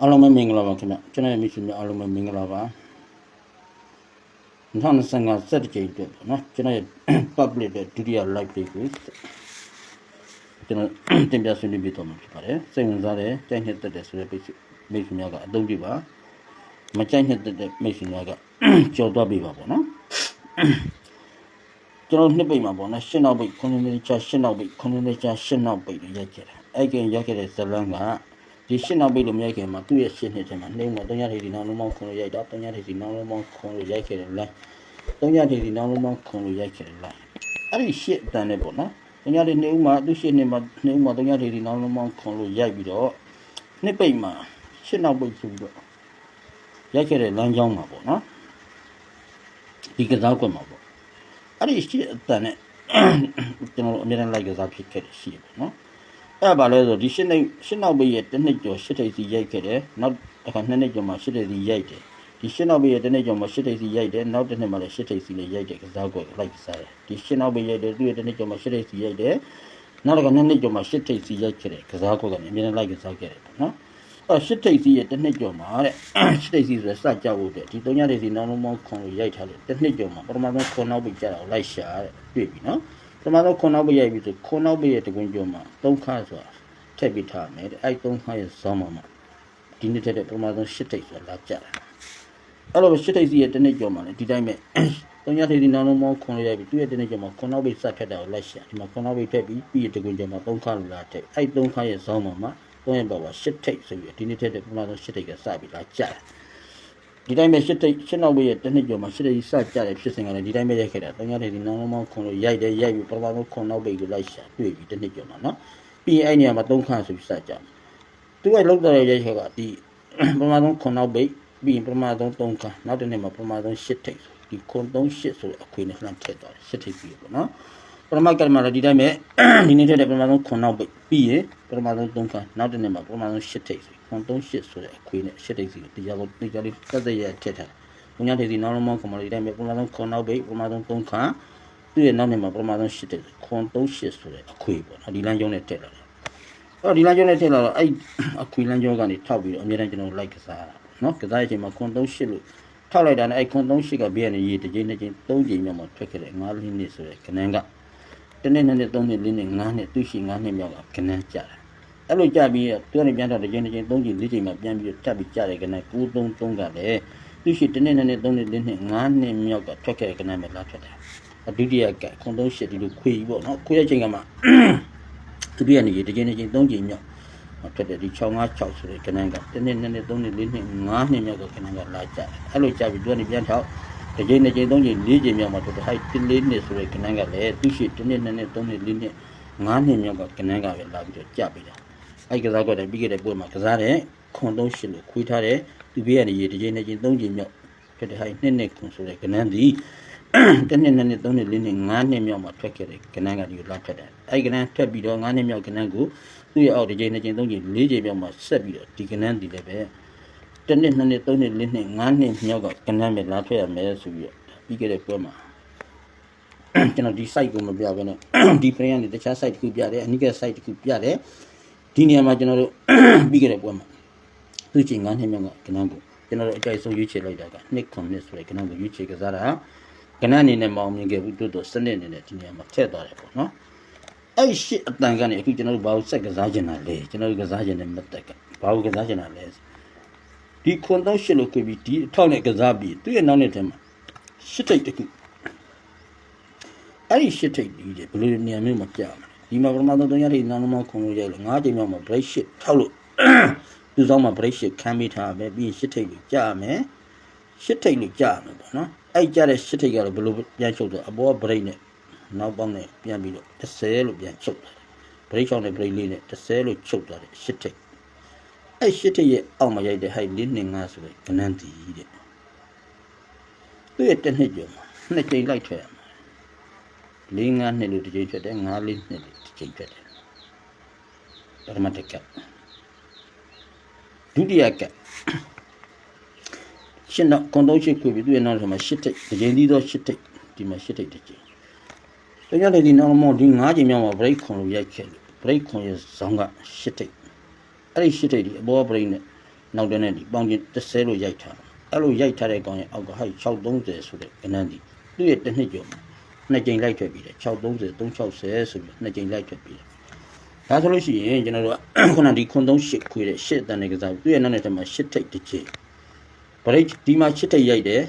အားလုံးပဲမင်္ဂလာပါခင်ဗျကျွန်တော်ရဲ့မိတ်ဆွေများအားလုံးပဲမင်္ဂလာပါ2025စက်တကြိမ်အတွက်ပေါ့နော်ကျွန်တော်ရဲ့ public တဲ့ဒုတိယ live လေးကိုကျွန်တော်တင်ပြဆွေးနွေးပြတော့မှာဖြစ်ပါတယ်စိတ်ဝင်စားတဲ့ကြိုက်နှစ်သက်တဲ့ဆိုတဲ့မိတ်ဆွေမိတ်ဆွေများကအသုံးပြပါမကြိုက်နှစ်သက်တဲ့မိတ်ဆွေများကကြော်သွားပြပါပေါ့နော်ကျွန်တော်နှစ်ပိတ်မှာပေါ့နော်ရှင်းနောက်ပိတ်ခုနှစ်နှစ်ချရှင်းနောက်ပိတ်ခုနှစ်နှစ်ချရှင်းနောက်ပိတ်တွေရိုက်ခဲ့တာ အဲ့ကင်ရိုက်ခဲ့တဲ့ဇလန်းကဒီရှင်းနောက်ပိတ်လိုမရိုက်ခင်မှာသူ့ရဲ့ရှင်းနှစ်ထဲမှာနှိမ့်မှာ300ထေဒီနောက်လုံးပေါင်းခွန်လိုရိုက်တာ300ထေဒီနောက်လုံးပေါင်းခွန်လိုရိုက်ခဲ့တယ်လား300ထေဒီနောက်လုံးပေါင်းခွန်လိုရိုက်ခဲ့တယ်လားအဲ့ဒီရှစ်အတန်နဲ့ပေါ့နော်300ထေနှိမ့်မှာသူ့ရှင်းနှစ်မှာနှိမ့်မှာ300ထေဒီနောက်လုံးပေါင်းခွန်လိုရိုက်ပြီးတော့နှစ်ပိတ်မှာရှင်းနောက်ပိတ်ဆိုပြီးတော့ရိုက်ခဲ့တဲ့လမ်းကြောင်းမှာပေါ့နော်ဒီကစားကွက်မှာပေါ့အဲ့ဒီရှိအတန်နဲ့ကျွန်တော်တို့အများနဲ့လိုက်ကစားဖြစ်ခဲ့တယ်ရှိတယ်ပေါ့နော် အဲ့ဒါဘာလဲဆိုဒီရှင်းနေရှင်းနောက်ဘေးရဲ့တစ်နှစ်ကျော်ရှစ်ထိပ်စီရိုက်ခဲ့တယ်နောက်တစ်ခါနှစ်နှစ်ကျော်မှရှစ်ထိပ်စီရိုက်တယ်ဒီရှင်းနောက်ဘေးရဲ့တစ်နှစ်ကျော်မှရှစ်ထိပ်စီရိုက်တယ်နောက်တစ်နှစ်မှလည်းရှစ်ထိပ်စီနဲ့ရိုက်တယ်ကစားကွက်လိုက်ကစားတယ်ဒီရှင်းနောက်ဘေးရဲ့သူ့ရဲ့တစ်နှစ်ကျော်မှရှစ်ထိပ်စီရိုက်တယ်နောက်တစ်ခါနှစ်နှစ်ကျော်မှရှစ်ထိပ်စီရိုက်ခဲ့တယ်ကစားကွက်ကနေအများနဲ့လိုက်ကစားခဲ့တယ်ပေါ့နော်အဲ့ရှစ်ထိပ်စီရဲ့တစ်နှစ်ကျော်မှာတဲ့ရှစ်ထိပ်စီဆိုစကြဖို့တဲ့ဒီ၃ညထိပ်စီနောက်လုံးပေါင်းခွန်လို့ရိုက်ထားတယ်တစ်နှစ်ကျော်မှာပထမဆုံးခွန်နောက်ပိတ်ကြတာကိုလိုက်ရှာတဲ့တွေ့ပြီနော် ပထမဆုံးခွန်နောက်ပိတ်ရိုက်ပြီဆိုခွန်နောက်ပိတ်ရဲ့တကွင်းကျော်မှာသုံးခါဆိုတာထည့်ပြီးထားမယ်တဲ့အဲ့သုံးခါရဲ့ဇောင်းမှာဒီနေ့ထက်တဲ့ပထမဆုံးရှစ်ထိပ်ဆိုတာလာကြတာအဲ့လိုပဲရှစ်ထိပ်စီရဲ့တစ်နှစ်ကျော်မှာလည်းဒီတိုင်းပဲသုံးညထိပ်စီနောက်လုံးပေါင်းခွန်လို့ရိုက်ပြီသူ့ရဲ့တစ်နှစ်ကျော်မှာခွန်နောက်ပိတ်စဖြတ်တာကိုလိုက်ရှာဒီမှာခွန်နောက်ပိတ်ထည့်ပြီးပြီးရဲ့တကွင်းကျော်မှာသုံးခါလို့လာထည့်အဲ့သုံးခါရဲ့ဇောင်းမှာသုံးရပါပါရှစ်ထိပ်ဆိုပြီးဒီနေ့ထက်တဲ့ပထမဆုံးရှစ်ထိပ်ကစပြီးလာကြတယ် ဒီတိုင်းပဲရှစ်တိတ်ရှစ်နောက်ပဲရဲ့တစ်နှစ်ကျော်မှာရှစ်တိတ်စကြတဲ့ဖြစ်စဉ်ကလည်းဒီတိုင်းပဲရိုက်ခဲ့တာ။တင်ရတယ်ဒီနောင်မောင်းခွန်လို့ရိုက်တယ်ရိုက်ပြီးပထမဆုံးခွန်နောက်ပဲကိုလိုက်ရှာတွေ့ပြီတစ်နှစ်ကျော်မှာနော်။ပြီးရင်အဲ့နေရာမှာသုံးခါဆိုပြီးစကြတယ်။သူကလောက်တဲ့ရိုက်ချက်ကဒီပထမဆုံးခွန်နောက်ပဲပြီးရင်ပထမဆုံးသုံးခါနောက်တစ်နေ့မှာပထမဆုံးရှစ်တိတ်ဒီခွန်3 8ဆိုတဲ့အခွေနဲ့လှမ်းထည့်သွားတယ်ရှစ်ထိပ်ပြီးပေါ့နော်ပထမကတမလာဒီတိုင်းပဲဒီနေ့ထည့်တဲ့ပထမဆုံးခွန်နောက်ပဲပြီးရင်ပထမဆုံး3ခါနောက်တစ်နေ့မှာပထမဆုံးရှစ်ထိပ်ဆို 138ဆိုတဲ့အခွေနဲ့ရှစ်တိတ်စီတရားလုံးတရားလေးတက်တဲ့ရဲ့အထက်ထက်ဘုံညာတိတ်စီနောက်လုံးမောင်းကွန်မဒီတိုင်းပဲပထမဆုံးခွန်နောက်ပိတ်ပထမဆုံး3ခါသူ့ရဲ့နောက်နေမှာပထမဆုံးရှစ်တိတ်ခွန်38ဆိုတဲ့အခွေပေါ့နော်ဒီလမ်းကြောင်းနဲ့တက်လာတယ်အဲ့တော့ဒီလမ်းကြောင်းနဲ့တက်လာတော့အဲ့အခွေလမ်းကြောင်းကနေထောက်ပြီးတော့အများတန်းကျွန်တော်လိုက်ကစားတာနော်ကစားတဲ့အချိန်မှာခွန်38လို့ထောက်လိုက်တာနဲ့အဲ့ခွန်38ကဘေးကနေရေးတစ်ချိန်တစ်ချိန်သုံးချိန်မြောက်မှာထွက်ခဲ့တဲ့9လင်းနစ်ဆိုတဲ့ခဏန်းကတနေ့နှစ်နှစ်သုံးနှစ်လေးနှစ်ငါးနှစ်သူ့ရှိငါးနှစ်မြောက်ကခဏန်းကြတာ အဲ့လိုကြပြီးတော့သူကနေပြန်တော့တစ်ချိန်တစ်ချိန်သုံးချိန်လေးချိန်မှပြန်ပြီးတော့တက်ပြီးကြတယ်ကနန်း933ကလည်းသူရှိတနေ့နှစ်နှစ်သုံးနှစ်လေးနှစ်ငါးနှစ်မြောက်ကထွက်ခဲ့တဲ့ကနန်းပဲလာထွက်တယ်အဒုတိယကခွန်သုံးရှစ်ဒီလိုခွေကြီးပေါ့နော်ခွေတဲ့ချိန်ကမှသူပြနေတစ်ချိန်တစ်ချိန်သုံးချိန်မြောက်ထွက်တယ်ဒီ656ဆိုတဲ့ကနန်းကတနေ့နှစ်နှစ်သုံးနှစ်လေးနှစ်ငါးနှစ်မြောက်ကကနန်းကလာကြတယ်အဲ့လိုကြပြီးသူကနေပြန်ထောက်တစ်ချိန်တစ်ချိန်သုံးချိန်လေးချိန်မြောက်မှာတော်တော်ဟိုက်တစ်လေးနှစ်ဆိုတဲ့ကနန်းကလည်းသူရှိတစ်နှစ်နှစ်နှစ်သုံးနှစ်လေးနှစ်ငါးနှစ်မြောက်ကကနန်းကပဲလာပြီးတော့ကြပြီလား အဲ့ကစားကွက်တယ်ပြီးခဲ့တဲ့ပွဲမှာကစားတဲ့ခွန်သုံးရှစ်လို့ခွေးထားတဲ့သူပြကနေရေတစ်ချိန်တစ်ချိန်သုံးချိန်မြောက်ဖြစ်တဲ့ဟိုက်နှစ်နှစ်ခွန်ဆိုတဲ့ကနန်းဒီတစ်နှစ်နှစ်နှစ်သုံးနှစ်လေးနှစ်ငါးနှစ်မြောက်မှာထွက်ခဲ့တဲ့ကနန်းကဒီကိုလာထွက်တယ်အဲ့ကနန်းထွက်ပြီးတော့ငါးနှစ်မြောက်ကနန်းကိုသူ့ရဲ့အောက်တစ်ချိန်တစ်ချိန်သုံးချိန်လေးချိန်မြောက်မှာဆက်ပြီးတော့ဒီကနန်းဒီလည်းပဲတစ်နှစ်နှစ်နှစ်သုံးနှစ်လေးနှစ်ငါးနှစ်မြောက်ကကနန်းပဲလာထွက်ရမယ်ဆိုပြီးတော့ပြီးခဲ့တဲ့ပွဲမှာကျွန်တော်ဒီ site ကိုမပြဘဲနဲ့ဒီ frame ကနေတခြား site တစ်ခုပြတယ်အနိက site တစ်ခုပြတယ် ဒီနေရာမှာကျွန်တော်တို့ပြီးခဲ့တဲ့ပွဲမှာသူ့ချိန်ငါးနှစ်မြောက်ကကနန်းကိုကျွန်တော်တို့အကြိုက်ဆုံးရွေးချယ်လိုက်တာကနှစ်ခွန်နှစ်ဆိုတဲ့ကနန်းကိုရွေးချယ်ကစားတာကနန်းအနေနဲ့မအောင်မြင်ခဲ့ဘူးတိုးတိုးစနစ်အနေနဲ့ဒီနေရာမှာထည့်သွားတယ်ပေါ့နော်အဲ့ရှစ်အတန်ကနေအခုကျွန်တော်တို့ဘာလို့စက်ကစားကျင်တာလဲကျွန်တော်တို့ကစားကျင်တဲ့မတက်ကဘာလို့ကစားကျင်တာလဲဒီခွန်တော့ရှစ်လို့ခွေပြီးဒီအထောက်နဲ့ကစားပြီးသူ့ရဲ့နောက်နဲ့ထဲမှာရှစ်ထိတ်တခုအဲ့ဒီရှစ်ထိတ်ဒီဘယ်လိုနေရာမျိုးမှာကြာမလဲ ဒီမှာပထမဆုံး၃ရက်ထိနောက်နောက်ခွန်လို့ရိုက်လို့၅ချိန်မြောက်မှာ break shit ထောက်လို့သူ့ဆောင်မှာ break shit ခံပြီးထားပဲပြီးရင်ရှစ်ထိတ်ကိုကြာမယ်ရှစ်ထိတ်ကိုကြာမယ်ပေါ့နော်အဲ့ကြာတဲ့ရှစ်ထိတ်ကတော့ဘယ်လိုပြန်ချုပ်တော့အပေါ်က break နဲ့နောက်ပေါင်းနဲ့ပြန်ပြီးတော့30လို့ပြန်ချုပ်တယ် break ချောင်းနဲ့ break လေးနဲ့30လို့ချုပ်သွားတယ်ရှစ်ထိတ်အဲ့ရှစ်ထက်ရဲ့အောက်မှာရိုက်တဲ့ဟိုက်လေးနှစ်ငါဆိုတဲ့ကနန်းတီတဲ့သူ့ရဲ့တစ်နှစ်ကျော်မှာနှစ်ကြိမ်လိုက်ထွက်ရမှာ လေးငါနှစ်လို့တစ်ကြိမ်ထွက်တယ်ငါးလေးနှစ်လို့တစ်ကြိမ်ထွက်တယ်ပရမတ်တက်ကဒုတိယကရှင်းတော့ကွန်တော့ရှိခွေပြီးသူ့ရဲ့နောက်ထဲမှာရှစ်ထိတ်တစ်ကြိမ်သီးသောရှစ်ထိတ်ဒီမှာရှစ်ထိတ်တစ်ကြိမ်တကယ်လည်းဒီနောက်မောဒီငါးကြိမ်မြောက်မှာ break ခွန်လို့ရိုက်ခဲ့လို့ break ခွန်ရဲ့ဇောင်းကရှစ်ထိတ်အဲ့ဒီရှစ်ထိပ်ဒီအပေါ်ပရိနဲ့နောက်တဲ့နဲ့ဒီပေါင်းချင်း30လို့ရိုက်ထားအဲ့လိုရိုက်ထားတဲ့ကောင်ရဲ့အောက်ကဟိုက်630ဆိုတဲ့ကဏ္ဍဒီသူ့ရဲ့တစ်နှစ်ကျော်မှာ နှစ်ကြိမ်လိုက်ထွက်ပြီးတယ်630 360ဆိုပြီးနှစ်ကြိမ်လိုက်ထွက်ပြီးတယ်ဒါဆိုလို့ရှိရင်ကျွန်တော်တို့ကခုနဒီခွန်38ခွေတဲ့8တန်တဲ့ကစားသူ့ရဲ့နောက်နဲ့တည်းမှာ8ထိပ်တစ်ချိန်ဘရိတ်ဒီမှာ8ထိပ်ရိုက်တယ်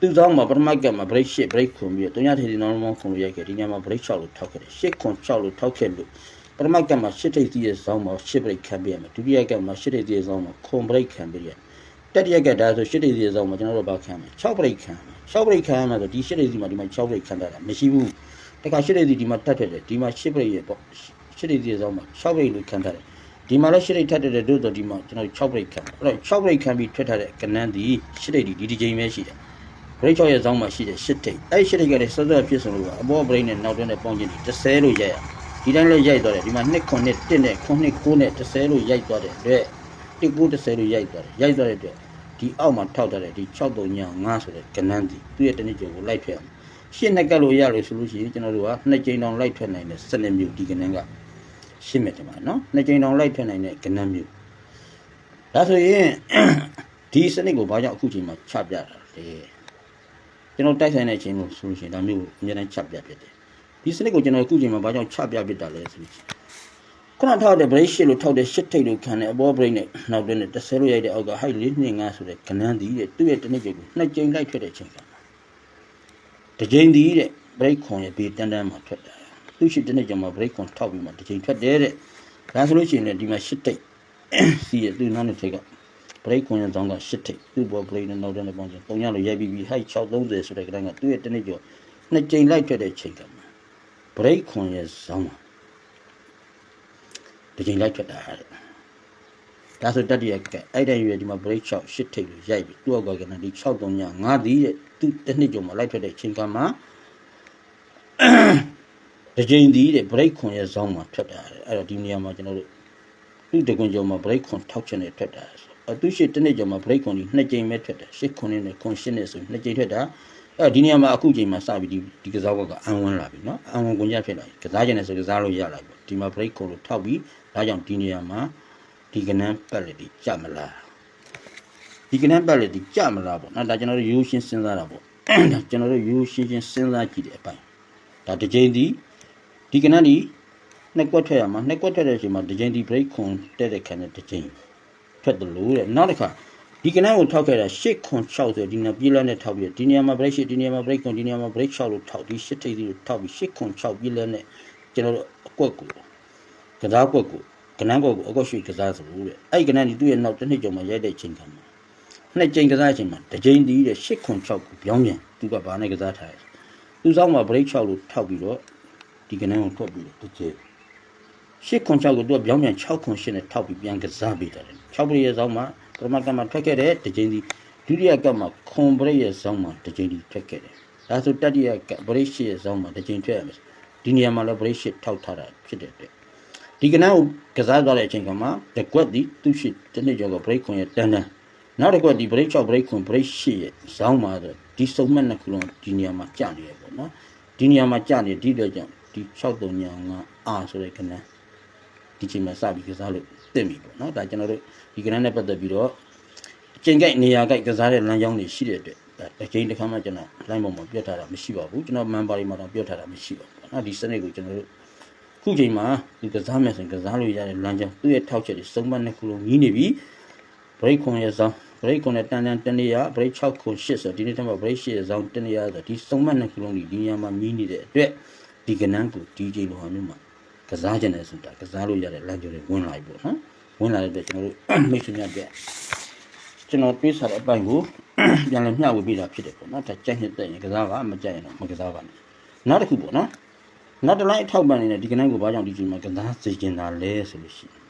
သူ့ဆောင်မှာပထမကပ်မှာ break 8 break ခွန်ပြီးတော့300ထေဒီ normal ခွန်လို့ရိုက်ခဲ့ဒီညမှာ break 6လို့ထောက်ခဲ့တယ်8ခွန်6လို့ထောက်ခဲ့လို့ပထမကပ်မှာ8ထိပ်သီးရဲ့ဆောင်မှာ8 break ခံပေးရမယ်ဒုတိယကပ်မှာ8ထိပ်သီးရဲ့ဆောင်မှာခွန် break ခံပေးရတယ် တတိယကပ်ဒါဆို8ထိပ်သီးရဲ့ဆောင်မှာကျွန်တော်တို့ဘာခံမလဲ6 break ခံမယ်6 break ခံရမှာဆိုဒီ8ထိပ်သီးမှာဒီမှာ6 break ခံတတ်တာမရှိဘူးတခါ8ထိပ်သီးဒီမှာတတ်ထက်တယ်ဒီမှာ8 break ရဲ့ပေါ့8ထိပ်သီးရဲ့ဆောင်မှာ6 break လို့ခံတတ်တယ်ဒီမှာလည်း8ထိပ်ထတ်တယ်တို့တော့ဒီမှာကျွန်တော်6 break ခံအဲ့တော့6 break ခံပြီးထွက်ထားတဲ့ကနန်းဒီ8ထိပ်ဒီဒီဒီချိန်ပဲရှိတယ်ဘရိတ်ချောက်ရဲ့ဇောင်းမှာရှိတဲ့ရှစ်ထိပ်အဲ့ဒီရှစ်ထိပ်ကလည်းစောစောဖြစ်ဆုံးလို့ပါအပေါ်ဘရိတ်နဲ့နောက်တွဲနဲ့ပေါင်းချင်းဒီ30လို့ရိုက်ရဒီတိုင်းလည်းရိုက်သွားတယ်ဒီမှာ2ခွန်နဲ့1နဲ့ခွန်နဲ့9နဲ့30လို့ရိုက်သွားတဲ့အတွက် 1 9 30လို့ရိုက်သွားတယ်ရိုက်သွားတဲ့အတွက်ဒီအောက်မှာထောက်ထားတဲ့ဒီ6 3ည5ဆိုတဲ့ကဏ္ဍဒီသူ့ရဲ့တနည်းကျော်ကိုလိုက်ထွက်အောင်ရှစ်နှစ်ကပ်လို့ရလို့ဆိုလို့ရှိရင်ကျွန်တော်တို့ကနှစ်ကြိမ်တောင်လိုက်ထွက်နိုင်တဲ့စနစ်မျိုးဒီကဏ္ဍကရှင်းမယ်ဒီမှာနော်နှစ်ကြိမ်တောင်လိုက်ထွက်နိုင်တဲ့ကဏ္ဍမျိုးဒါဆိုရင်ဒီစနစ်ကိုဘာကြောင့်အခုချိန်မှာချပြတာလဲကျွန်တော်တိုက်ဆိုင်တဲ့အချိန်လို့ဆိုလို့ရှိရင်ဒါမျိုးအများတိုင်းချပြဖြစ်တယ်ဒီစနစ်ကိုကျွန်တော်အခုချိန်မှာဘာကြောင့်ချပြဖြစ်တာလဲဆိုလို့ရှိရင် ခုနထောက်တဲ့ break ရှစ်လို့ထောက်တဲ့ရှစ်ထိတ်လို့ခံတဲ့အပေါ် break နဲ့နောက်တွဲနဲ့30လို့ရိုက်တဲ့အောက်က height 4 2 5ဆိုတဲ့ကဏ္ဍဒီတဲ့သူ့ရဲ့တစ်နှစ်ကျကိုနှစ်ကြိမ်လိုက်ထွက်တဲ့အချိန်ကတစ်ကြိမ်ဒီတဲ့ break ခွန်ရဲ့ဘေးတန်းတန်းမှာထွက်တာသူ့ရှိတစ်နှစ်ကျမှာ break ခွန်ထောက်ပြီးမှတစ်ကြိမ်ထွက်တယ်တဲ့ဒါဆိုလို့ရှိရင်လည်းဒီမှာရှစ်ထိတ်စီရဲ့သူ့နောက်နှစ်ထိတ်က break ခွန်ရဲ့ဇောင်းကရှစ်ထိတ်သူ့ပေါ် break နဲ့နောက်တဲ့နဲ့ပေါင်းချင်3ညလို့ရိုက်ပြီးပြီး height 630ဆိုတဲ့ကဏ္ဍကသူ့ရဲ့တစ်နှစ်ကျော်နှစ်ကြိမ်လိုက်ထွက်တဲ့ချိန်ကမှာ break ခွန်ရဲ့ဇောင်းမှာ တစ်ကြိမ်လိုက်ထွက်တာတဲ့ဒါဆိုတတိယကအဲ့တဲ့ရွယ်ဒီမှာ break 6 8ထိပ်လို့ရိုက်ပြီးသူ့အောက်ကကဏ္ဍဒီ6 3ည5ဒီတဲ့သူ့တစ်နှစ်ကျော်မှာလိုက်ထွက်တဲ့ချိန်ကမှာတစ်ကြိမ်ဒီတဲ့ break ခွန်ရဲ့ဇောင်းမှာထွက်တာတဲ့အဲ့တော့ဒီနေရာမှာကျွန်တော်တို့သူ့တကွန်ကျော်မှာ break ခွန်ထောက်ချင်နေထွက်တာဆိုအသူရှိတစ်နှစ်ကျော်မှာ break ခွန်ဒီနှစ်ကြိမ်ပဲထွက်တယ်8ခွန်နဲ့ခွန်8နဲ့ဆိုနှစ်ကြိမ်ထွက်တာအဲ့ဒီနေရာမှာအခုချိန်မှာစပြီးဒီဒီကစားဘက်ကအန်ဝင်လာပြီเนาะအန်ဝင်ကွန်ကြဖြစ်လာပြီကစားကျင်နေဆိုကစားလို့ရလာပြီဒီမှာ break ခွန်လို့ထောက်ပြီး ဒါကြောင့်ဒီနေရာမှာဒီကနန်းပတ်လက်တွေကြမလားဒီကနန်းပတ်လက်တွေကြမလားပေါ့နော်ဒါကျွန်တော်တို့ရိုးရှင်းစဉ်းစားတာပေါ့ကျွန်တော်တို့ရိုးရှင်းရှင်းစဉ်းစားကြည့်တဲ့အပိုင်းဒါတစ်ချိန်ဒီဒီကနန်းဒီနှစ်ကွက်ထွက်ရမှာနှစ်ကွက်ထွက်တဲ့အချိန်မှာတစ်ချိန်ဒီ break ခွန်တက်တဲ့ခံနဲ့တစ်ချိန်ထွက်တယ်လို့တဲ့နောက်တစ်ခါဒီကနန်းကိုထောက်ခဲ့တာ8ခွန်6ဆိုဒီနေရာပြေးလန်းနဲ့ထောက်ပြီးဒီနေရာမှာ break 8ဒီနေရာမှာ break ခွန်ဒီနေရာမှာ break 6လို့ထောက်ဒီ8ထိပ်စီကိုထောက်ပြီး8ခွန်6ပြေးလန်းနဲ့ကျွန်တော်တို့အကွက်ကို ကစားကွက်ကိုကနန်းကွက်ကိုအကွက်ရွှေ့ကစားဆိုလို့တဲ့အဲ့ဒီကနန်းဒီသူ့ရဲ့နောက်တစ်နှစ်ကျော်မှာရိုက်တဲ့ချိန်ကမှာနှစ်ကြိမ်ကစားချိန်မှာတစ်ကြိမ်ဒီတဲ့8ခွန်6ကိုပြောင်းပြန်သူကဘာနဲ့ကစားထားလဲသူ့ဆောင်မှာ break 6လို့ထောက်ပြီးတော့ဒီကနန်းကိုထွက်ပြီးတော့တစ်ကြိမ်ရှစ်ခွန်6ကိုသူကပြောင်းပြန်6ခွန်8နဲ့ထောက်ပြီးပြန်ကစားပေးတယ်6ပရိရဲ့ဇောင်းမှာပထမကပ်မှာထွက်ခဲ့တဲ့တစ်ချိန်စီဒုတိယကပ်မှာခွန်ပရိရဲ့ဇောင်းမှာတစ်ချိန်စီထွက်ခဲ့တယ်ဒါဆိုတတိယကပ်ပရိရှိရဲ့ဇောင်းမှာတစ်ချိန်ထွက်ရမယ်ဒီနေရာမှာလည်းပရိရှိထောက်ထားတာဖြစ်တဲ့အတွက် ဒီကနန်းကိုကစားသွားတဲ့အချိန်ကမှတကွက်ဒီသူ့ရှိတစ်နှစ်ကျော်ကပရိခွန်ရဲ့တန်းတန်းနောက်တစ်ကွက်ဒီပရိ6ပရိခွန်ပရိရှိရဲ့ဇောင်းမှာဆိုဒီစုံမဲ့နှစ်ခုလုံးဒီနေရာမှာကြာနေရပေါ့နော်ဒီနေရာမှာကြာနေဒီတော့ကြောင့်ဒီ6 3ည5အာဆိုတဲ့ကနန်းဒီချိန်မှာစပြီးကစားလို့သိပြီပေါ့နော်ဒါကျွန်တော်တို့ဒီကဏ္ဍနဲ့ပတ်သက်ပြီးတော့အချိန်ကိုက်နေရာကိုက်ကစားတဲ့လမ်းကြောင်းတွေရှိတဲ့အတွက်ဒါတစ်ချိန်တစ်ခါမှကျွန်တော် line ပေါ်မှာပြတ်ထားတာမရှိပါဘူးကျွန်တော် member တွေမှာတော့ပြတ်ထားတာမရှိပါဘူးပေါ့နော်ဒီစနစ်ကိုကျွန်တော်တို့ ခုချိန်မှာဒီကစားမယ်ဆိုရင်ကစားလို့ရတဲ့လမ်းကြောင်းသူ့ရဲ့ထောက်ချက်တွေစုံမနှစ်ခုလုံးကြီးနေပြီ break ခွန်ရဲ့ဇောင်း break ခွန်နဲ့တန်တန်တနေရ break 6ခွန်8ဆိုဒီနေ့တည်းမှာ break 8ရဲ့ဇောင်းတနေရဆိုဒီစုံမနှစ်ခုလုံးဒီဒီညမှာမြည်နေတဲ့အတွက်ဒီကဏ္ဍကို DJ လိုဟာမျိုးမှာကစားခြင်းနဲ့ဆိုတာကစားလို့ရတဲ့လမ်းကြောင်းတွေဝင်လာပြီပေါ့နော်ဝင်လာတဲ့အတွက်ကျွန်တော်တို့မိတ်ဆွေများပြကျွန်တော်တွေးစားတဲ့အပိုင်းကိုပြန်လည်မျှဝေပေးတာဖြစ်တယ်ပေါ့နော်ဒါကြိုက်နေတဲ့ရင်ကစားပါမကြိုက်ရင်တော့မကစားပါနဲ့နောက်တစ်ခုပေါ့နော် နောက်တစ်လိုက်အထောက်ပံ့နေတဲ့ဒီကနေ့ကိုဘာကြောင့်ဒီချိန်မှာကစားစေချင်တာလဲဆိုလို့ရှိရင်